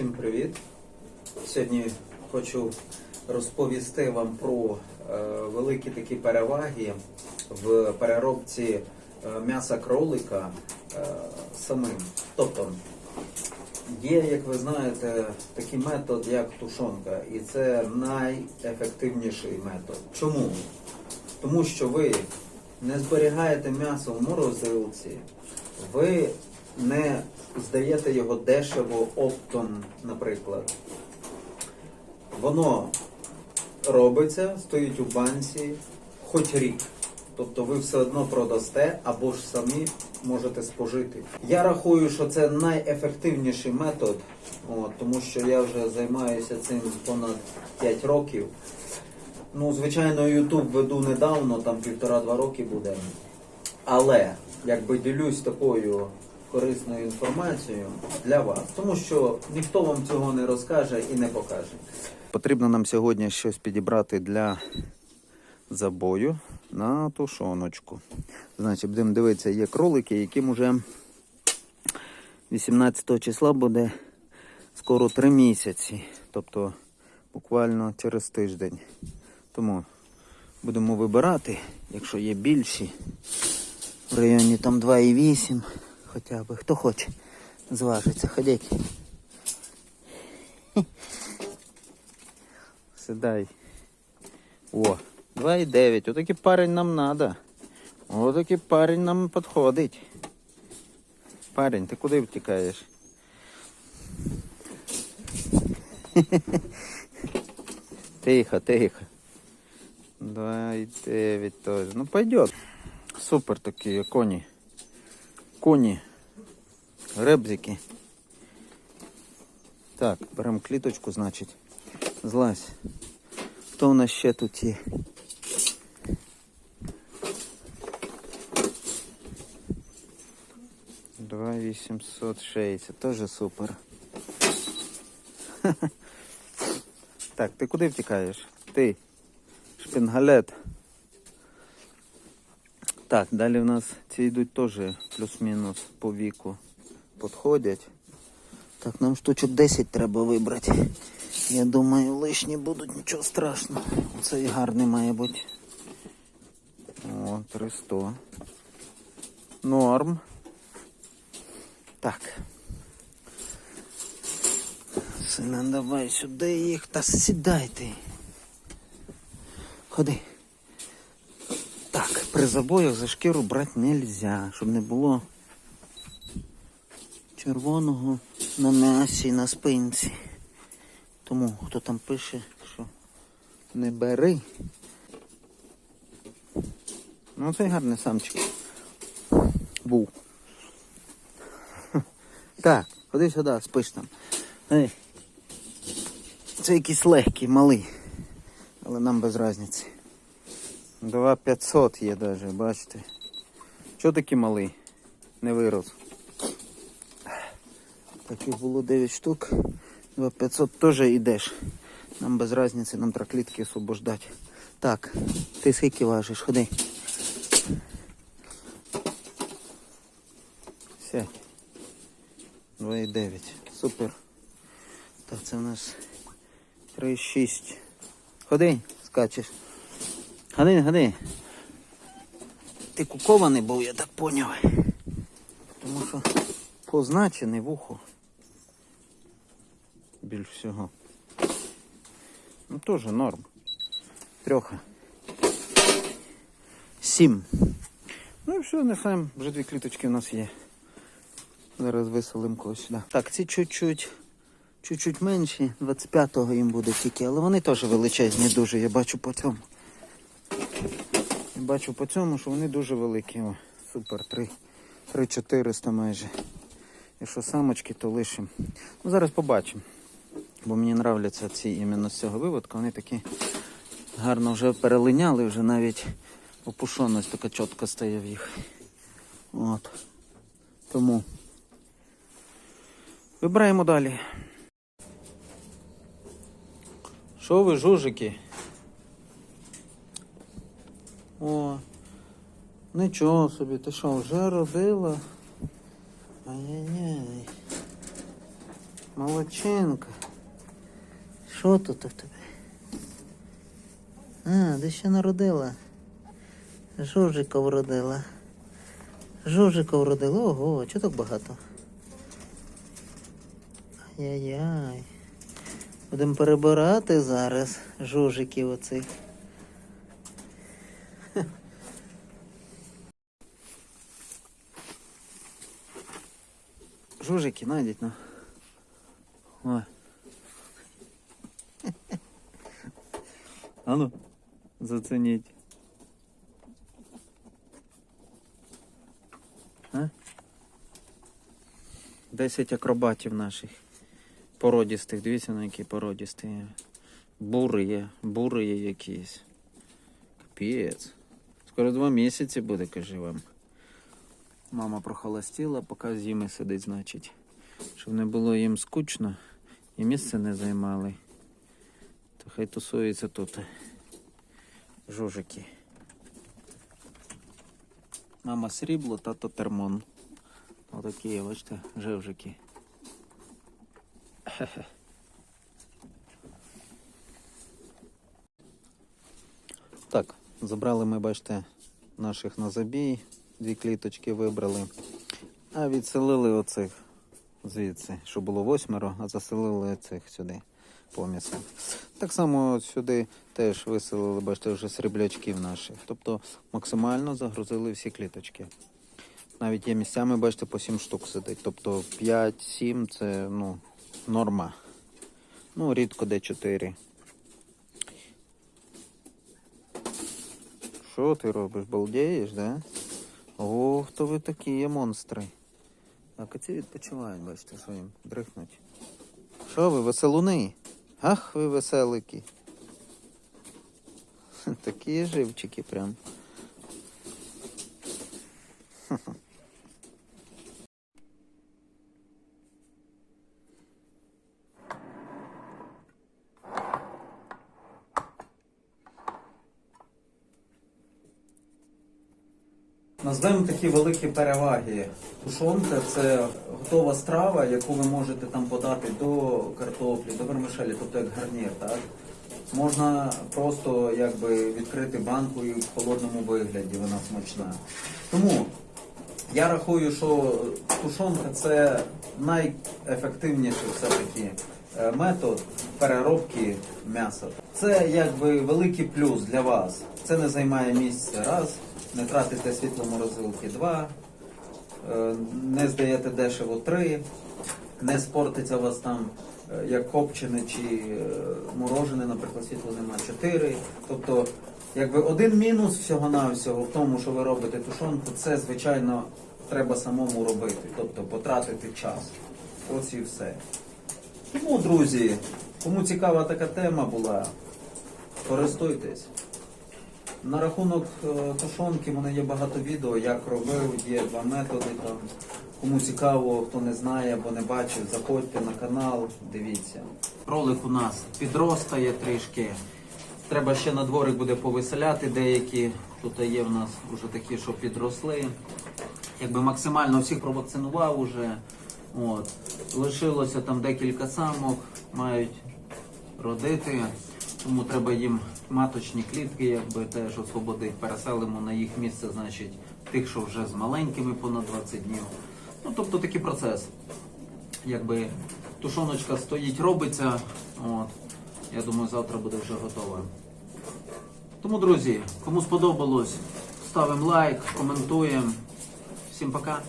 Всім привіт! Сьогодні хочу розповісти вам про е, великі такі переваги в переробці е, м'яса кролика е, самим. Тобто є, як ви знаєте, такий метод, як тушонка, і це найефективніший метод. Чому? Тому що ви не зберігаєте м'ясо в морозилці, ви не здаєте його дешево оптом, наприклад. Воно робиться, стоїть у банці хоч рік. Тобто ви все одно продасте або ж самі можете спожити. Я рахую, що це найефективніший метод, от, тому що я вже займаюся цим понад 5 років. Ну, звичайно, YouTube веду недавно, там півтора-два роки буде. Але якби ділюсь такою корисною інформацією для вас, тому що ніхто вам цього не розкаже і не покаже. Потрібно нам сьогодні щось підібрати для забою на тушоночку. Значить, будемо дивитися, є кролики, яким уже 18 числа буде скоро 3 місяці. Тобто буквально через тиждень. Тому будемо вибирати, якщо є більші, в районі там 2,8 хоча б. Хто хоче зважиться, ходіть. Сідай. О, 2,9. Отакий парень нам надо. Отакий парень нам підходить. Парень, ти куди втікаєш? Тихо, тихо. 2,9 тоже. Ну пойдет. Супер такие кони. Коні. Ребзики. Так, беремо кліточку, значить. Злазь. Хто у нас ще тут є? Два вісімсот шістдесят. Тоже супер. Так, ти куди втікаєш? Ти. Шпінгалет. Так, далі в нас ці йдуть теж плюс-мінус по віку підходять. Так, нам штучок 10 треба вибрати. Я думаю, лишні будуть, нічого страшного. Цей гарний має бути. О, 300. Норм. Так. Сина, давай сюди їх та сідайте. Ходи. При забоях за шкіру брати нельзя, щоб не було червоного на м'ясі, на спинці. Тому хто там пише, що не бери. Ну цей гарний самчик. Був. Так, ходи сюди, спиш там. Це якийсь легкий, малий. Але нам без різниці. 2500 є даже, бачите. Чого такий малий? Не вирос. Таких було 9 штук. 2500 теж йдеш. Нам без різниці, нам треба клітки освобождати. Так, ти скільки важиш? Ходи. Сядь. 2,9. Супер. Так, це у нас 3,6. Ходи, скачеш. Ходи, ходи. Ти кукований був, я так поняв. Тому що позначений вухо. Більш всього. Ну теж норм. Трьоха. Сім. Ну і все, нехай вже дві кліточки у нас є. Зараз виселимо когось сюди. Так, ці чуть-чуть. Чуть-чуть менші, 25-го їм буде тільки, але вони теж величезні дуже, я бачу по цьому. Бачу по цьому, що вони дуже великі. О, супер, 3, 3400 майже. Якщо самочки, то лишимо. Ну, зараз побачимо. Бо мені нравляться ці іменно з цього виводка. Вони такі гарно вже перелиняли, вже навіть опушеність така чітко стає в їх. От. Тому вибираємо далі. Що ви, жужики? О, нічого собі, ти що, вже родила? Ай-яй-яй. Молодчинка. Що тут у тебе? А, де ще народила? Жужика вродила. Жужика вродила. Ого, чого так багато? Ай-яй-яй. Будемо перебирати зараз жужиків оцих. Жужики, найдіть, ну. Ой. А ну, зацініть. Десять акробатів наших. Породістих. Дивіться, на які породісті. Бури є, бури є якісь. Капець. Скоро два місяці буде, каже вам. Мама прохолостіла, поки з ними сидить, значить. Щоб не було їм скучно і місце не займали. То хай тусуються тут. Жужики. Мама срібло, тато термон. Отакі, бачите, жевжики. Хе-хе. Так, забрали ми, бачите, наших на забій. Дві кліточки вибрали. А відселили оцих звідси, що було восьмеро, а заселили цих сюди по місцям. Так само сюди теж виселили, бачите, вже сріблячків наших. Тобто максимально загрузили всі кліточки. Навіть є місцями, бачите, по 7 штук сидить. Тобто 5-7 це ну, норма. Ну, рідко де 4. Що ти робиш? Балдієш, да? Ох, то ви такі є монстри. А ці відпочивають, бачите, що їм дрихнуть. Що ви, веселуни? Ах, ви веселики. Такі живчики прям. Назвемо такі великі переваги. Тушонка це готова страва, яку ви можете там подати до картоплі, до вермишелі, тобто як гарнір, так? Можна просто якби відкрити банку і в холодному вигляді вона смачна. Тому я рахую, що тушонка це найефективніший все-таки е, метод переробки м'яса. Це якби великий плюс для вас. Це не займає місця раз, не тратите світло морозилки два, е, не здаєте дешево три, не спортиться у вас там е, як копчене чи е, морожене, наприклад, світло нема чотири. Тобто, якби один мінус всього-навсього в тому, що ви робите тушонку, це звичайно треба самому робити, тобто потратити час. Ось і все. Тому, друзі, кому цікава така тема була, користуйтесь. На рахунок е, тушонки в мене є багато відео, як робив, є два методи там. Кому цікаво, хто не знає або не бачив, заходьте на канал, дивіться. Ролик у нас підростає трішки. Треба ще на дворик буде повеселяти деякі. Тут є в нас вже такі, що підросли. Якби максимально всіх провакцинував уже. От. Лишилося там декілька самок, мають родити. Тому треба їм маточні клітки, якби теж освободити. Переселимо на їх місце, значить, тих, що вже з маленькими понад 20 днів. Ну, тобто такий процес. Якби тушоночка стоїть, робиться. От. Я думаю, завтра буде вже готова. Тому, друзі, кому сподобалось, ставимо лайк, коментуємо. Всім пока.